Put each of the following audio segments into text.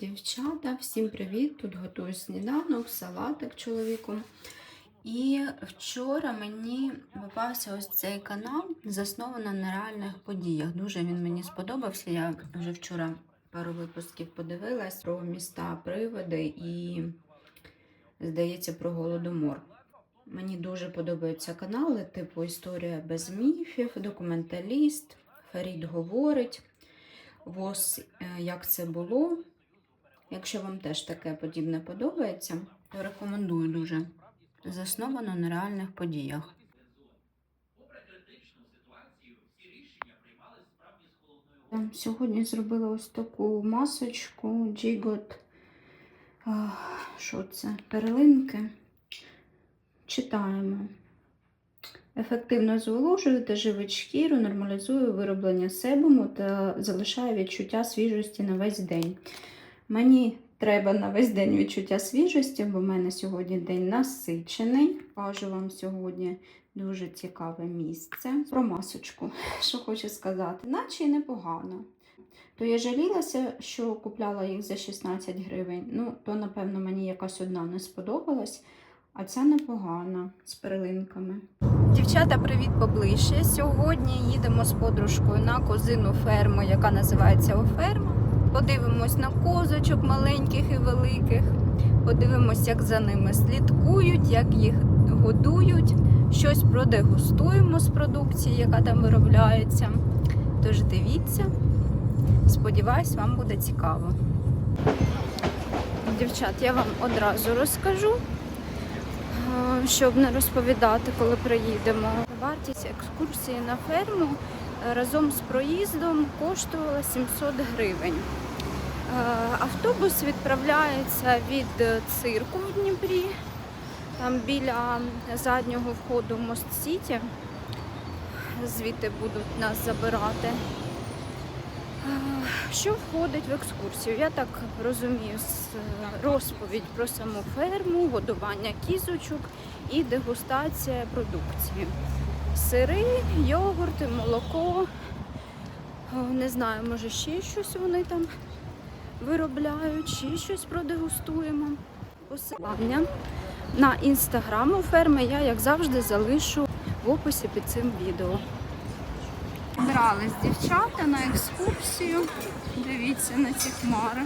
Дівчата, всім привіт! Тут готую сніданок, салатик чоловіком. І вчора мені попався ось цей канал, заснований на реальних подіях. Дуже він мені сподобався. Я вже вчора пару випусків подивилась про міста приводи і, здається, про голодомор. Мені дуже подобаються канали, типу Історія без міфів, документаліст, Фарід говорить. ВОЗ, е, як це було. Якщо вам теж таке подібне подобається, то рекомендую дуже. Засновано на реальних подіях. Сьогодні зробила ось таку масочку Джігот. Що це? Перлинки. Читаємо. Ефективно зволожує та живить шкіру, нормалізує вироблення себуму та залишає відчуття свіжості на весь день. Мені треба на весь день відчуття свіжості, бо в мене сьогодні день насичений. Кажу вам сьогодні дуже цікаве місце. Про масочку, що хочу сказати, наче непогано. То я жалілася, що купляла їх за 16 гривень. Ну, то, напевно, мені якась одна не сподобалась, а ця непогана з перлинками. Дівчата, привіт поближче. Сьогодні їдемо з подружкою на козину ферму, яка називається Оферма. Подивимось на козочок маленьких і великих. Подивимось, як за ними слідкують, як їх годують. Щось продегустуємо з продукції, яка там виробляється. Тож дивіться. Сподіваюсь, вам буде цікаво. Дівчат, я вам одразу розкажу, е, щоб не розповідати, коли приїдемо. Вартість екскурсії на ферму разом з проїздом коштувала 700 гривень. Е, Автобус відправляється від цирку в Дніпрі, там біля заднього входу в Мост Сіті. Звідти будуть нас забирати. Е, Що входить в екскурсію? Я так розумію, з- розповідь про саму ферму, годування кізочок і дегустація продукції. Сири, йогурти, молоко. Не знаю, може ще щось вони там виробляють, ще щось продегустуємо. Посилання на інстаграм у ферми я, як завжди, залишу в описі під цим відео. Брались дівчата на екскурсію. Дивіться на ці хмари.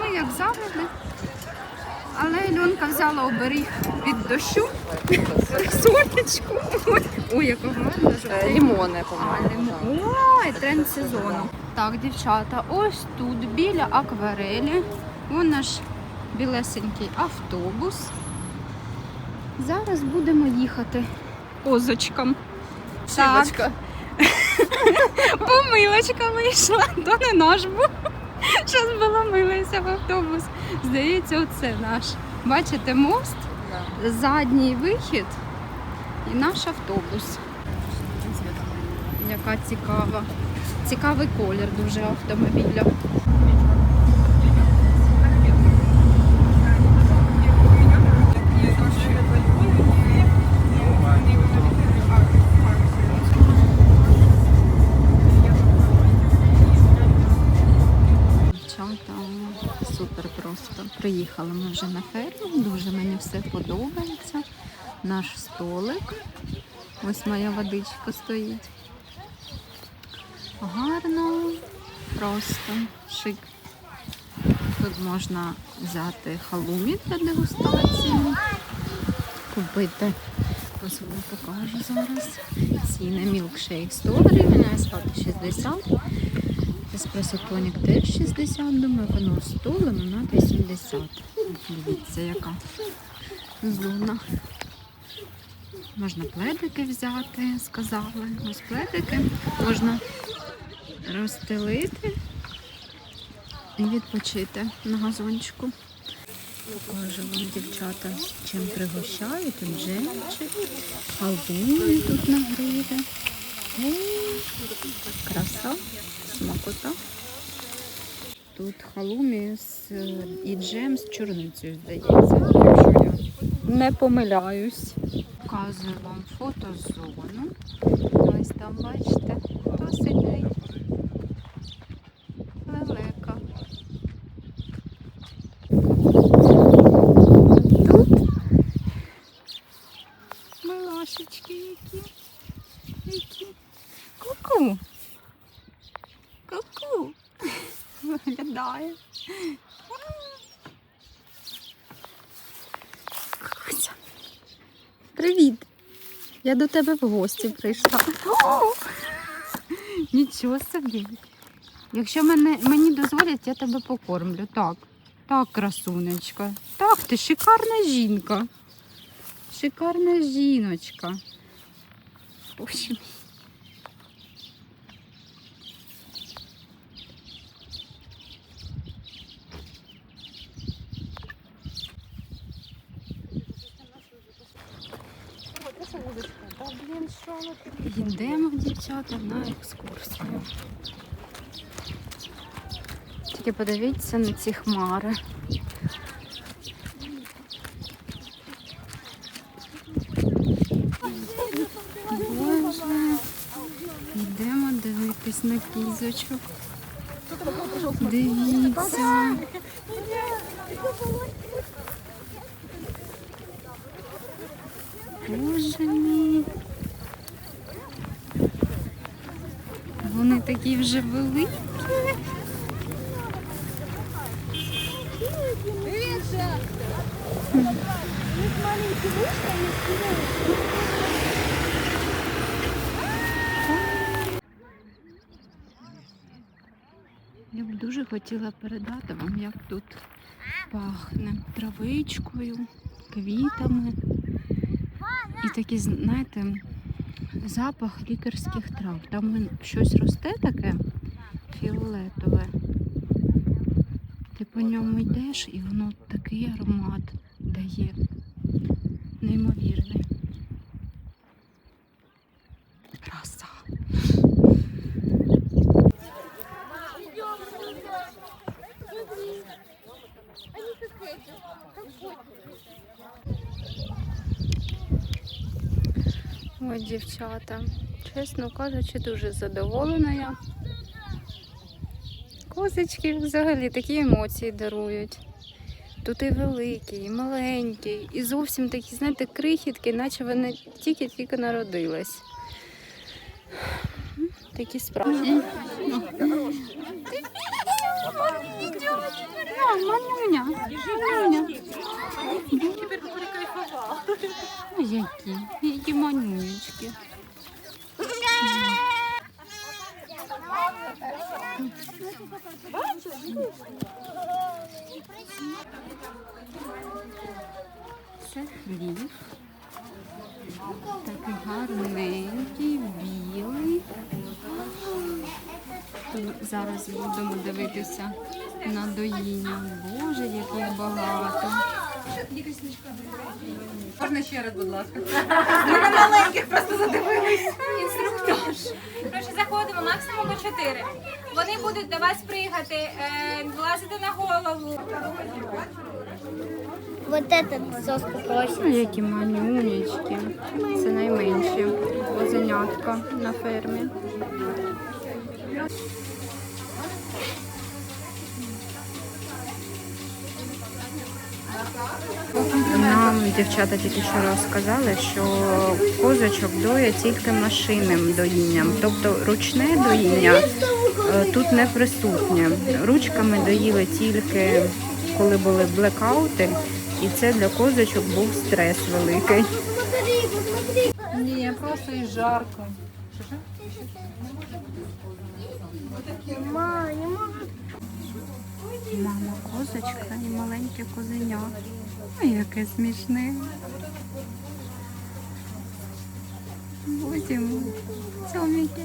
Ми як завжди. Але Альонка взяла оберіг від дощу. Сонечку. Ой, яка гарна жовтенька. Лімони, по-моєму. Ой, тренд сезону. Так, дівчата, ось тут біля акварелі. Вон наш білесенький автобус. Зараз будемо їхати козочкам. Помилочка вийшла, то не наш був. Щас була милася в автобус. Здається, оце наш. Бачите, мост, задній вихід і наш автобус. Яка цікава. Цікавий колір дуже автомобіля. Приїхали ми вже на ферму, дуже мені все подобається. Наш столик. Ось моя водичка стоїть. Гарно, просто шик. Тут можна взяти халумі для дегустації, купити. Ось вам покажу зараз. Ціни мілкшейк 100 гривень, айслати 60. Еспресо тонік теж 60, думаю, вино 100, лимонад 80. Дивіться, яка зона. Можна пледики взяти, сказали. Ось пледики можна розстелити і відпочити на газончику. Покажу вам, дівчата, чим пригощають. Тут джемчик, халбуни тут на гриві. Краса, смакота. Тут халумі з, і джем з чорницею, здається, якщо я не помиляюсь. Показую вам фотозону. Ось там, бачите, Привіт! Я до тебе в гості прийшла. Нічого собі. Якщо мене, мені дозволять, я тебе покормлю. Так, так, красунечка. Так, ти шикарна жінка. Шикарна жіночка. Боже мій. Йдемо, дівчата, на екскурсію. Тільки подивіться на ці хмари. Боже, йдемо дивитись на кізочок. Дивіться. Боже мій. Вони такі вже великі. Я б дуже хотіла передати вам, як тут пахне травичкою, квітами. І такий, знаєте, запах лікарських трав. Там щось росте таке фіолетове. Ти по ньому йдеш і воно такий аромат дає. Неймовірний. Ой, дівчата, чесно кажучи, дуже задоволена я. Козочки взагалі такі емоції дарують. Тут і великі, і маленькі, і зовсім такі, знаєте, крихітки, наче вони тільки-тільки народились. Такі справи. Манюня. Манюня. Які, які манюнечки. Це хліб. Такий гарненький, білий. Зараз будемо дивитися на доїння. Боже, яких багато. Можна ще раз, будь ласка. Ми на маленьких просто задивились. Інструктаж. Коротше, заходимо максимум до 4. Вони будуть до вас пригати, е, влазити на голову. Вот этот сос попросим. Ну, які манюнечки. Це найменші козенятка на фермі. Нам дівчата тільки що розказали, що козочок доє тільки машинним доїнням, тобто ручне доїння е, тут не присутнє. Ручками доїли тільки коли були блекаути, і це для козочок був стрес великий. Ні, просто і жарко. Мама, не могу. Мама козочка і маленьке козеня. Ой, яке смішне. Мій, цьоміки.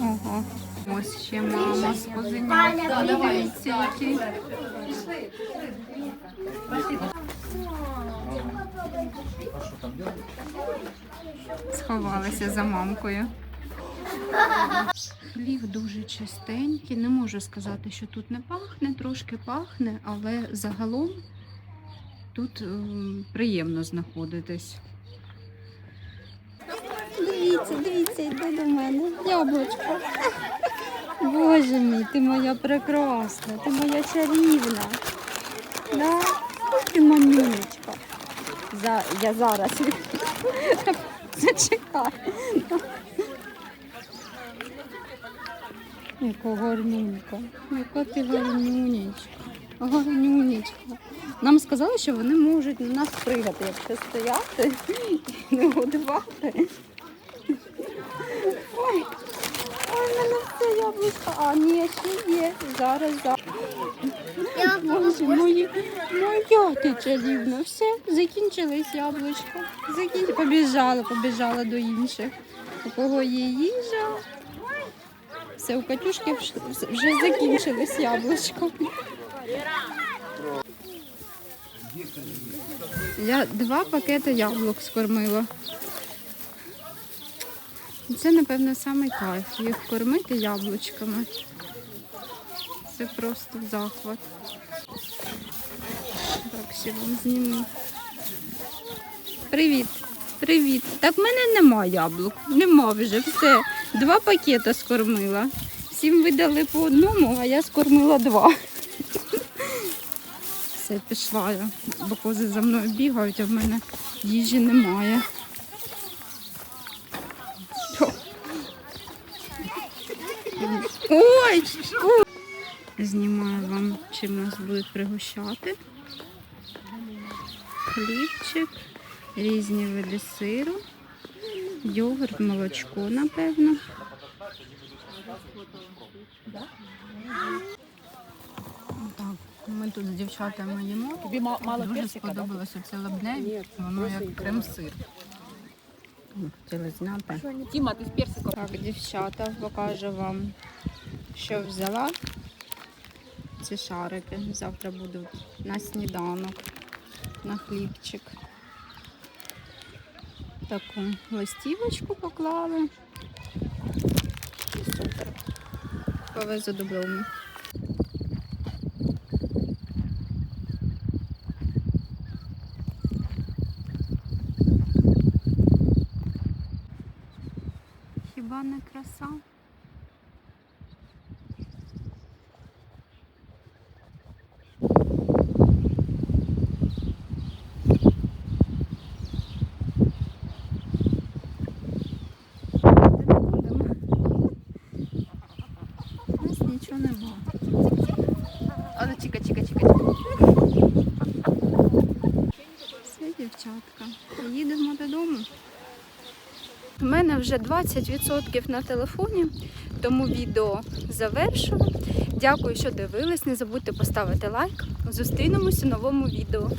Ого. Ось ще мама з козенятка. Дивіться, які. Сховалася за мамкою. Хлів дуже чистенький. Не можу сказати, що тут не пахне, трошки пахне, але загалом тут ем, приємно знаходитись. Дивіться, дивіться, йде до мене. Яблучко. Боже мій, ти моя прекрасна, ти моя чарівна. Да? Ти манюнечка. За, я зараз. Зачекай. Яка гарнюнька. Яка ти гарнюнечка. Гарнюнечка. Нам сказали, що вони можуть на нас пригати, якщо стояти і не годувати. Ой, ой, мене все яблучко. А, ні, ще є. Зараз, зараз. Боже, мої, моя ти чарівна. Все, закінчились яблучка. Закінч... Побіжала, побіжала до інших. У кого є їжа. Все, у Катюшки вже закінчились яблучка. Я два пакети яблук скормила. Це, напевно, самий кайф. Їх кормити яблучками. Це просто захват. Так, ще вам зніму. Привіт. Привіт. Так в мене нема яблук. Нема вже все. Два пакети скормила. Всім видали по одному, а я скормила два. Все, пішла я. Бо кози за мною бігають, а в мене їжі немає. Ой! Знімаю вам, чим нас будуть пригощати. Хлібчик, різні види сиру, йогурт, молочко, напевно. Так, ми тут з дівчатами їмо. Тобі мало Дуже персика, да? сподобалося це лабневі. Воно як крем-сир. Хотіли зняти. Тіма, ти з персиком. Так, дівчата, покажу вам, що взяла. Ці шарики. Завтра будуть на сніданок, на хлібчик. Таку листівочку поклали. Супер. Повезу додому. Хіба не краса? У нас нічого нема. Але чека, чека, чека, чека. Все, дівчатка. Їдемо додому. У мене вже 20% на телефоні, тому відео завершено. Дякую, що дивились. Не забудьте поставити лайк. Зустрінемось у новому відео.